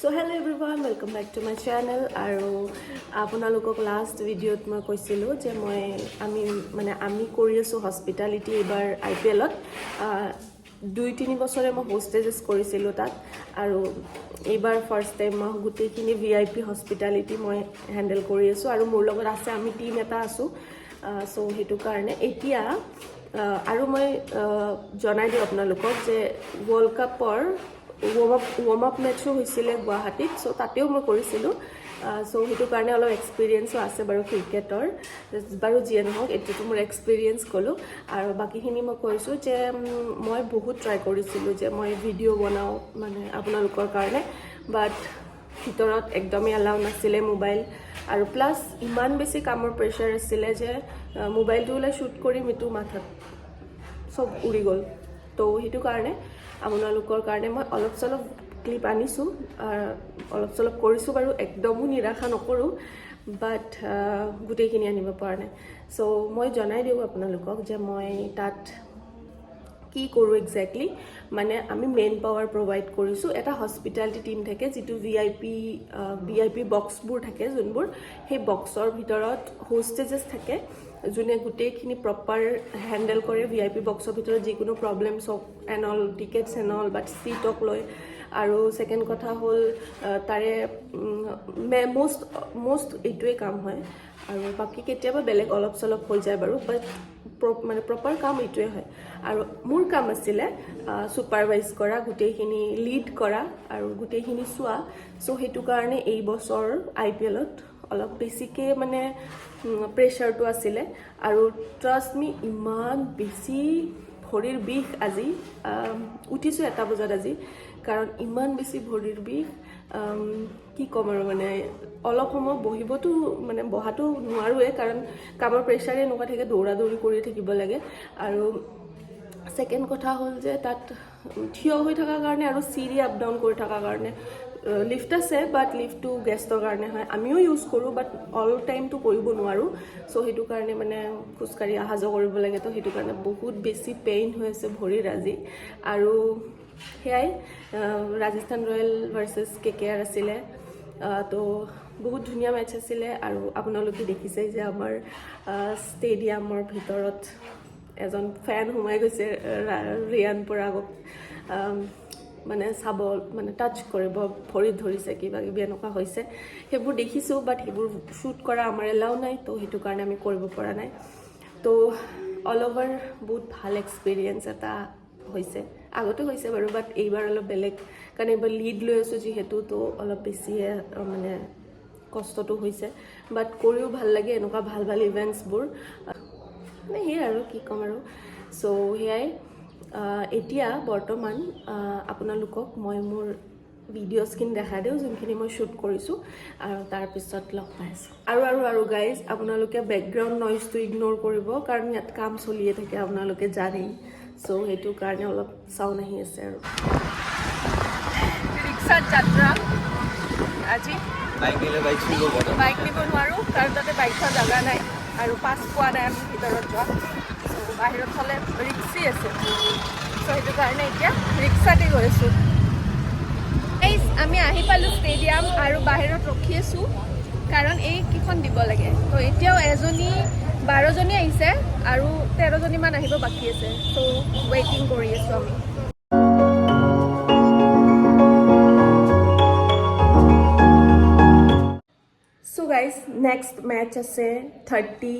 So' hello' everyone welcome back to my channel আৰু আপোনালোকক last ভিডিঅ'ত মই কৈছিলোঁ যে মই আমি মানে আমি কৰি আছোঁ হস্পিটালিটি এইবাৰ আই পি এলত দুই তিনি বছৰে মই হোষ্টেজেছ কৰিছিলোঁ তাত আৰু এইবাৰ ফাৰ্ষ্ট টাইম মই গোটেইখিনি ভি আই পি হস্পিটালিটি মই হেণ্ডেল কৰি আছোঁ আৰু মোৰ লগত আছে আমি টীম এটা আছোঁ চ' সেইটো কাৰণে এতিয়া আৰু মই জনাই দিওঁ আপোনালোকক যে ৱৰ্ল্ড কাপৰ ৱৰ্ম আপ ৱৰ্ম আপ মেটছো হৈছিলে গুৱাহাটীত চ' তাতেও মই কৰিছিলোঁ। চ' সেইটো কাৰণে অলপ এক্সপিৰিয়েঞ্চো আছে বাৰু ক্ৰিকেটৰ। বাৰু যিয়ে নহওক, এইটোতো মোৰ এক্সপিৰিয়েঞ্চ ক'লোঁ। আৰু বাকীখিনি মই কৈছোঁ যে মই বহুত ট্ৰাই কৰিছিলোঁ যে মই ভিডিঅ' বনাওঁ মানে আপোনালোকৰ কাৰণে বাট ভিতৰত একদমেই এলাউ নাছিলে মোবাইল আৰু প্লাছ ইমান বেছি কামৰ প্ৰেছাৰ আছিলে যে মোবাইলটো ওলাই শ্বুট কৰিম এইটো মাথাত, চব উৰি গ'ল। তো সেইটো কাৰণে আপোনালোকৰ কাৰণে মই অলপ চলপ ক্লিপ আনিছোঁ অলপ চলপ কৰিছোঁ বাৰু একদমো নিৰাশা নকৰোঁ বাট গোটেইখিনি আনিব পৰা নাই। চ' মই জনাই দিওঁ আপোনালোকক যে মই তাত কি কৰোঁ একজেক্টলি মানে আমি মেইন পাৱাৰ প্ৰভাইড কৰিছোঁ। এটা হস্পিটেলিটি টীম থাকে যিটো V I P V I P বক্সবোৰ থাকে যোনবোৰ সেই বক্সৰ ভিতৰত হোষ্টেজেছ থাকে। যোনে গোটেইখিনি প্ৰপাৰ হেণ্ডেল কৰে ভি আই পি বক্সৰ ভিতৰত যিকোনো প্ৰব্লেমছ হওক and all tickets and all but চিটক লৈ আৰু ছেকেণ্ড কথা হ'ল তাৰে মষ্ট মষ্ট এইটোৱে কাম হয়। আৰু বাকী কেতিয়াবা বেলেগ অলপ চলপ হৈ যায় বাৰু বাট মানে প্ৰপাৰ কাম এইটোৱে হয়। আৰু মোৰ কাম আছিলে ছুপাৰভাইজ কৰা গোটেইখিনি লিড কৰা আৰু গোটেইখিনি চোৱা। চ' সেইটো কাৰণে এই বছৰ আই পি এলত অলপ বেছিকৈ মানে প্ৰেছাৰটো আছিলে। আৰু ট্ৰাষ্ট মি ইমান বেছি ভৰিৰ বিষ আজি উঠিছোঁ এটা বজাত আজি। কাৰণ ইমান বেছি ভৰিৰ বিষ কি ক'ম আৰু মানে অলপ সময় বহিবতো মানে বহাটো নোৱাৰোৱে কাৰণ কামৰ প্ৰেছাৰে এনেকুৱা থাকে দৌৰা দৌৰি কৰি থাকিব লাগে। আৰু ছেকেণ্ড কথা হ'ল যে তাত থিয় হৈ থকাৰ কাৰণে আৰু চিৰি আপ ডাউন কৰি থকাৰ কাৰণে লিফ্ট আছে বাট লিফ্টটো গেষ্টৰ কাৰণে হয়। আমিও ইউজ কৰোঁ বাট অল টাইমটো কৰিব নোৱাৰোঁ। চ' সেইটো কাৰণে মানে খোজকাঢ়ি অহা যোৱা কৰিব লাগে। তো সেইটো কাৰণে বহুত বেছি পেইন হৈ আছে ভৰিৰ আজি। আৰু সেয়াই Rajasthan Royal versus K K R আছিলে তো বহুত ধুনীয়া মেটচ আছিলে। আৰু আপোনালোকে দেখিছে যে আমাৰ ষ্টেডিয়ামৰ ভিতৰত এজন ফেন সোমাই গৈছে ৰিয়ান পৰাগক। মানে চাব মানে টাচ কৰিব ভৰিত ধৰিছে কিবা কিবি এনেকুৱা হৈছে। সেইবোৰ দেখিছোঁ বাট সেইবোৰ শ্বুট কৰা আমাৰ এলাও নাই তো সেইটো কাৰণে আমি কৰিব পৰা নাই। তো অল অভাৰ বহুত ভাল এক্সপিৰিয়েঞ্চ এটা হৈছে। আগতে হৈছে বাৰু বাট এইবাৰ অলপ বেলেগ। কাৰণ এইবাৰ লিড লৈ আছোঁ যিহেতু তো অলপ বেছিয়ে মানে কষ্টটো হৈছে। বাট কৰিও ভাল লাগে এনেকুৱা ভাল ভাল ইভেণ্টছবোৰ মানে সেয়াই আৰু কি ক'ম আৰু। চ' সেয়াই এতিয়া বৰ্তমান আপোনালোকক মই মোৰ ভিডিঅ'ছখিনি দেখাই দিওঁ যোনখিনি মই শ্বুট কৰিছোঁ আৰু তাৰপিছত লগ পাই আছোঁ। আৰু আৰু আৰু গাইজ আপোনালোকে বেকগ্ৰাউণ্ড নইজটো ইগন'ৰ কৰিব কাৰণ ইয়াত কাম চলিয়ে থাকে আপোনালোকে জানেই। চ' সেইটো কাৰণে অলপ চাউণ্ড আহি আছে আৰু। ৰিক্সাত যাত্ৰা। আজি বাইক নিব নোৱাৰোঁ কাৰণ তাতে বাইক থোৱা জেগা নাই আৰু পাছ পোৱা নাই আমি ভিতৰত যোৱা। বাহিৰত হ'লে ৰিক্সি আছে। চ' সেইটো কাৰণে এতিয়া ৰিক্সাতে গৈ আছোঁ Guys, আমি আহি পালোঁ ষ্টেডিয়াম আৰু বাহিৰত ৰখি আছোঁ কাৰণ এই কেইখন দিব লাগে। তো এতিয়াও এজনী বাৰজনী আহিছে আৰু তেৰজনীমান আহিব বাকী আছে। ত' ৱেইটিং কৰি আছোঁ আমি। চ' গাইজ নেক্সট মেটচ আছে থাৰ্টি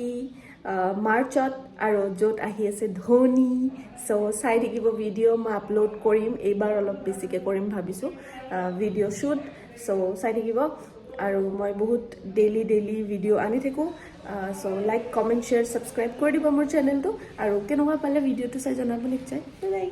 মাৰ্চত আৰু য'ত আহি আছে ধোনী। চ' চাই থাকিব ভিডিঅ' মই আপলোড কৰিম, এইবাৰ অলপ বেছিকৈ কৰিম ভাবিছোঁ ভিডিঅ' শ্বুট চ' চাই থাকিব। আৰু মই বহুত ডেইলি ডেইলি ভিডিঅ' আনি থাকোঁ। So' like comment share subscribe কৰি দিব মোৰ চেনেলটো আৰু কেনেকুৱা পালে ভিডিঅ'টো চাই জনাব নিশ্চয়। বাই